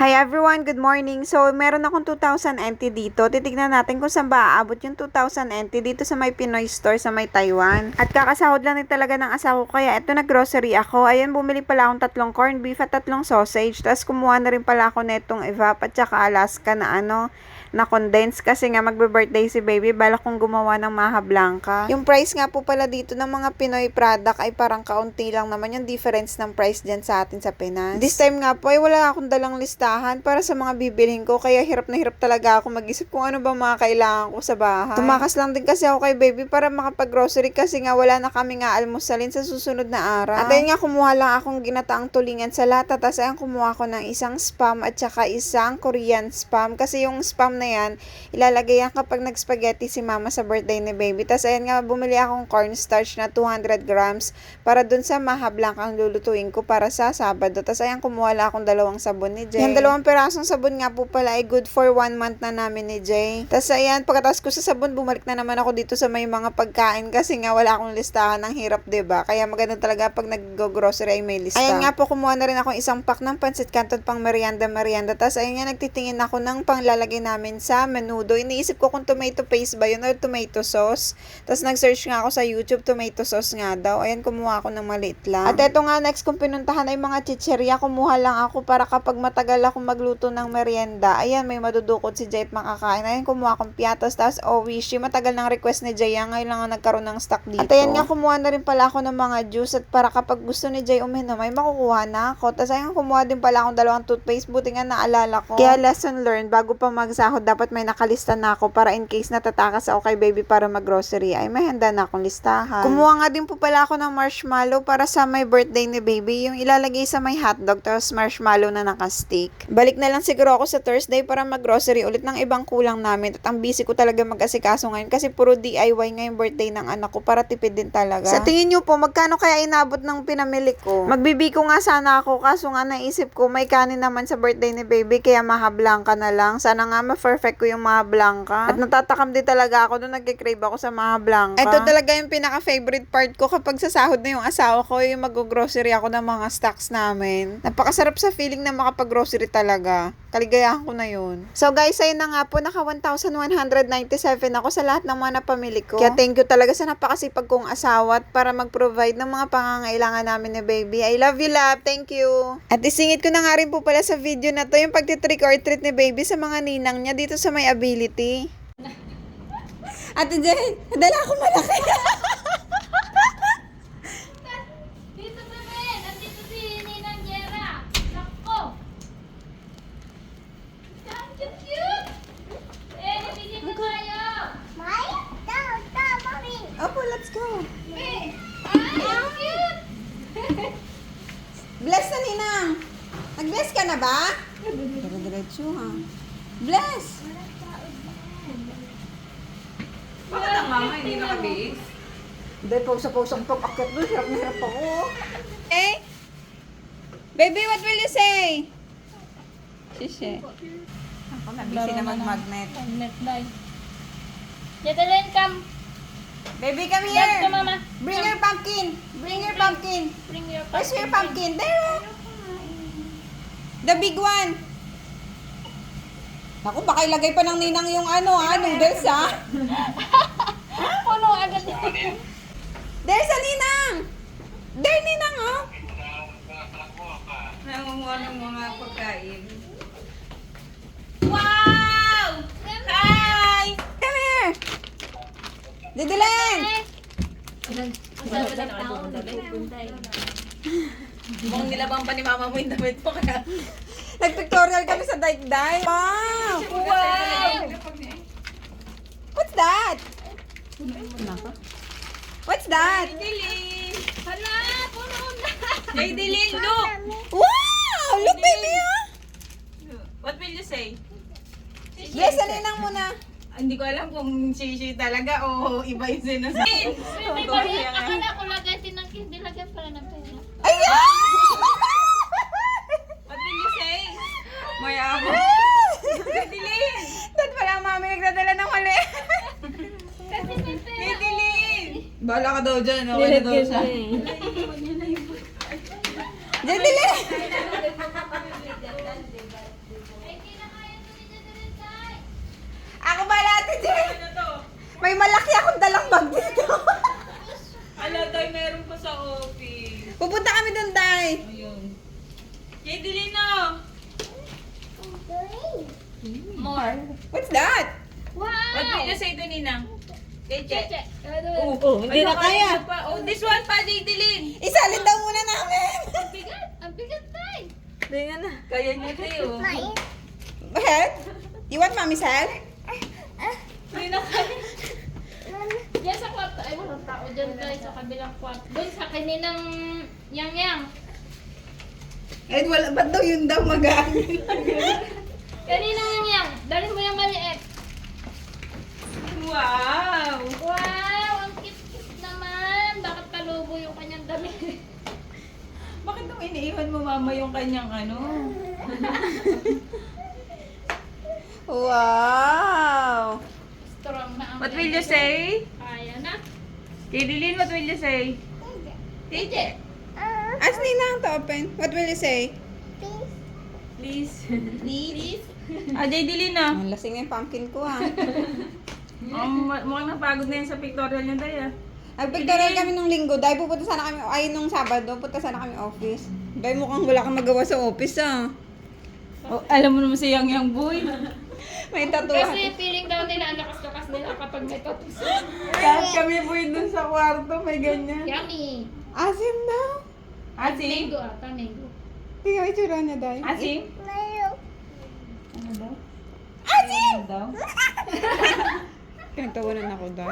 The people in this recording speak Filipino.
Hi everyone, good morning. So, meron akong 2,000 NT dito. Titignan natin kung saan ba aabot yung 2,000 NT dito sa may Pinoy store sa may Taiwan. At kakasahod lang talaga ng asawa ko kaya ito nag-grocery ako. Ayan, bumili pala akong tatlong corned beef at tatlong sausage. Tapos kumuha na rin pala ako netong evap at saka Alaska na ano, na condense kasi nga magbe-birthday si baby balak kong gumawa ng maha blanca. Yung price nga po pala dito ng mga Pinoy product ay parang kaunti lang naman yung difference ng price dyan sa atin sa Pinas. This time nga po ay wala akong dalang listahan para sa mga bibilhin ko kaya hirap na hirap talaga ako mag-isip kung ano ba mga kailangan ko sa bahay. Tumakas lang din kasi ako kay baby para makapag-grocery kasi nga wala na kami nga almusalin sa susunod na araw. At ayun nga kumuha lang akong ginataang tulingan sa lata tapos ayun kumuha ko ng isang spam at saka isang Korean spam kasi yung spam na yan, ilalagay yan kapag nag-spaghetti si mama sa birthday ni baby. Tapos ayan nga, bumili akong cornstarch na 200 grams para dun sa maha blanca ang lulutuin ko para sa Sabado. Tapos ayan, kumuha lang akong dalawang sabon ni Jay. Yan, dalawang perasong sabon nga po pala ay good for one month na namin ni Jay. Tapos ayan, pagkatapos ko sa sabon, bumalik na naman ako dito sa may mga pagkain kasi nga wala akong listahan ng hirap, ba Kaya maganda talaga pag nag-grocery ay may lista. Ayan nga po, kumuha na rin ako isang pack ng pancit canton pang merienda merienda. Tapos ayun nga, nagtitingin ako ng panglalagay namin sa menudo. Iniisip ko kung tomato paste ba yun or tomato sauce. Tapos nag-search nga ako sa YouTube, tomato sauce nga daw. Ayan, kumuha ako ng maliit lang. At eto nga, next kong pinuntahan ay mga chicheria. Kumuha lang ako para kapag matagal ako magluto ng merienda, ayan, may madudukot si Jay at makakain. Ayan, kumuha akong piatos. Tapos owishi, matagal ng request ni Jay. Ngayon lang ang nagkaroon ng stock dito. At ayan nga, kumuha na rin pala ako ng mga juice. At para kapag gusto ni Jay uminom, ay makukuha na ako. Tapos ayan, kumuha din pala akong dalawang toothpaste. Buti nga naalala ko. Kaya lesson learned, bago pa magsahod, dapat may nakalista na ako para in case natatakas ako kay baby para mag-grocery, ay may handa na akong listahan. Kumuha nga din po pala ako ng marshmallow para sa may birthday ni baby, yung ilalagay sa may hotdog, tapos marshmallow na naka-stick. Balik na lang siguro ako sa Thursday para mag-grocery ulit ng ibang kulang namin. At ang busy ko talaga mag-asikaso ngayon kasi puro DIY ngayong birthday ng anak ko para tipid din talaga. Sa tingin nyo po, magkano kaya inabot ng pinamili ko? Magbibiko nga sana ako kaso nga naisip ko may kanin naman sa birthday ni baby kaya maha blanca na lang. Sana nga ma-perfect ko yung maha blanca. At natatakam din talaga ako nung nagkikrave ako sa maha blanca. Ito talaga yung pinaka-favorite part ko kapag sasahod na yung asawa ko, yung mag-grocery ako ng mga stocks namin. Napakasarap sa feeling na makapag-grocery talaga. Kaligayahan ko na yun. So guys, ayun na nga po, naka 1,197 ako sa lahat ng mga napamili ko. Kaya thank you talaga sa napakasipag kong asawa at para mag-provide ng mga pangangailangan namin ni baby. I love you, love. Thank you. At isingit ko na nga rin po pala sa video na to yung pagtitrick or treat ni baby sa mga ninang niya dito sa may ability. Ate Jen, dala ako malaki. Dito bebe! Nandito si Ninang Jera! Sakko! Ang cute-cute! Eh, nabigyan ko tayo! Opo, let's go. Eh! Ay, ang cute! Bless ninang. Nag-bless ka na ba? Dire-diretso ha. Bless. Bakit ang mama hindi nakabihis? Hindi, pausa-pausang pag-akit doon. Hirap na hirap ako. Eh? Baby, what will you say? Shishe. Ako na, busy na mag-magnet. Magnet bye. Jetelin, come! Baby, come here. come mama! Bring your pumpkin. Bring your pumpkin. Bring your Where's your pumpkin? There. The big one. Naku, baka ilagay pa ng ninang yung ano, ah, noodles, ah. Puno agad yun. There's a ninang. There, ninang, oh. Nangunguha ng mga pagkain. Wow! Hi! Come here. Didilen. Mukhang nilabang pa ni mama mo yung damit mo kaya. Nag-pictorial kami sa daigday. Wow! Wow! What's that? What's that? Dilin! Hala! Puno na! Jay Dilin, look! Wow! Look, baby, ah. What will you say? Bless sa ninang muna. Ah, Hindi ko alam kung shishi talaga o iba yung sinasabi. Bakit akala ko lagay tinangkin, di lagay pala ng pera. Ayan! What will you say? Mayaman. Jay Dilin! Dad pala ang mami nagdadala ng mali. Kasi may pera. Jay Dilin! Bala ka daw dyan. Okay na daw siya. Ni Jadalyn, Tay. Ako ba Ate Jen? May malaki akong dalang bag dito. Ala, Day, meron pa sa office. Pupunta kami doon, Day. Ayun. Kay Dilino! More. What's that? Wow! What will you say to Ninang? Cheche. Oh, oh, hindi na kaya. Pa. Oh, this one pa, Jay Dilin. Isalin daw muna namin. Ang bigat! Ang bigat, Tay! Tingnan na. Kaya niya tayo. Help? You want mommy's help? Hindi na kaya. Diyan sa kwarto. Ay, walang tao dyan, Tay. Sa kabilang kwarto. Doon sa kaninang yang-yang. Eh, wala, ba't daw yun daw mag-aamin? Kaninang yang-yang. Dalhin mo yung maliit. Wow! Wow! Ang cute-cute naman. Bakit palubo yung kanyang damit? Bakit nung iniiwan mo mama yung kanyang ano? Wow! Strong na ang What will you say? Kaya na. Kay Dilin, what will you say? Cheche. Ask Ninang to open. What will you say? Please. Please. ah, Jay Dilin ah. Ang lasing na yung pumpkin ko ah. Um, mukhang napagod na yan sa pictorial niya, Day ah. Nagpictorial kami nung linggo. Dahil pupunta sana kami, ay nung Sabado, punta sana kami office. Dahil mukhang wala kang magawa sa office ah. Oh, alam mo naman si Yang Yang Boy. May tatuan. Kasi feeling daw nila ang lakas-lakas nila kapag may tapos. Lahat kami boy dun sa kwarto, may ganyan. Yummy. Asim daw. Asim? Mango ata, mango. Tingnan yung itsura niya, Day. Asim? Ano daw? Asim! Ano daw? Pinagtawanan ako, Day.